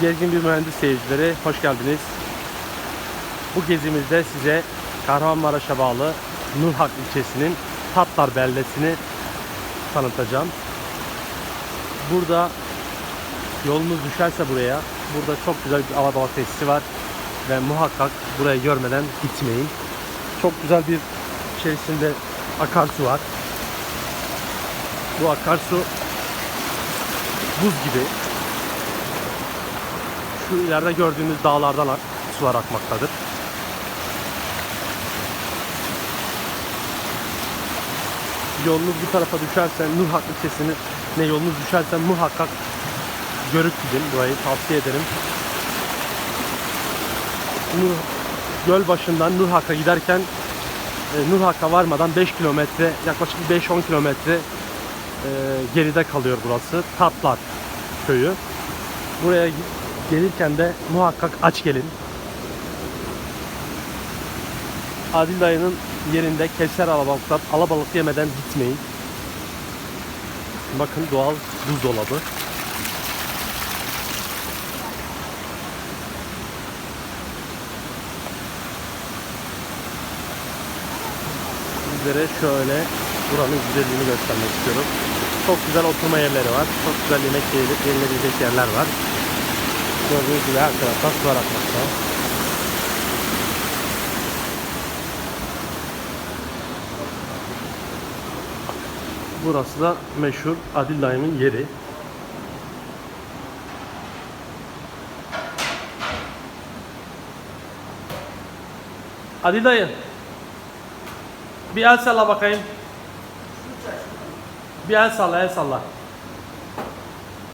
Gezgin bir mühendis seyircileri hoş geldiniz. Bu gezimizde size Kahramanmaraş'a bağlı Nurhak ilçesinin Tatlar beldesini tanıtacağım. Burada yolunuz düşerse buraya, burada çok güzel bir alabalık tesisi var ve muhakkak burayı görmeden gitmeyin. Çok güzel bir içerisinde akarsu var. Bu akarsu buz gibi. Şu ileride gördüğünüz dağlardan sular akmaktadır. Yolunuz bu tarafa düşerse Nurhak ilçesini ne yolunuz düşerse muhakkak görüp gidin. Burayı tavsiye ederim. Nur, göl başından Nurhak'a giderken e, Nurhak'a varmadan 5 kilometre yaklaşık 5-10 kilometre e, geride kalıyor burası. Tatlar köyü. Buraya gelirken de muhakkak aç gelin. Adil dayının yerinde keser alabalıklar, alabalık yemeden gitmeyin. Bakın doğal buzdolabı. Sizlere şöyle buranın güzelliğini göstermek istiyorum. Çok güzel oturma yerleri var. Çok güzel yemek yenilebilecek yerler var. Gördüğünüz gibi her taraftan sular akmakta. Burası da meşhur Adil Dayı'nın yeri. Adil Dayı. Bir el salla bakayım. Bir el salla, el salla.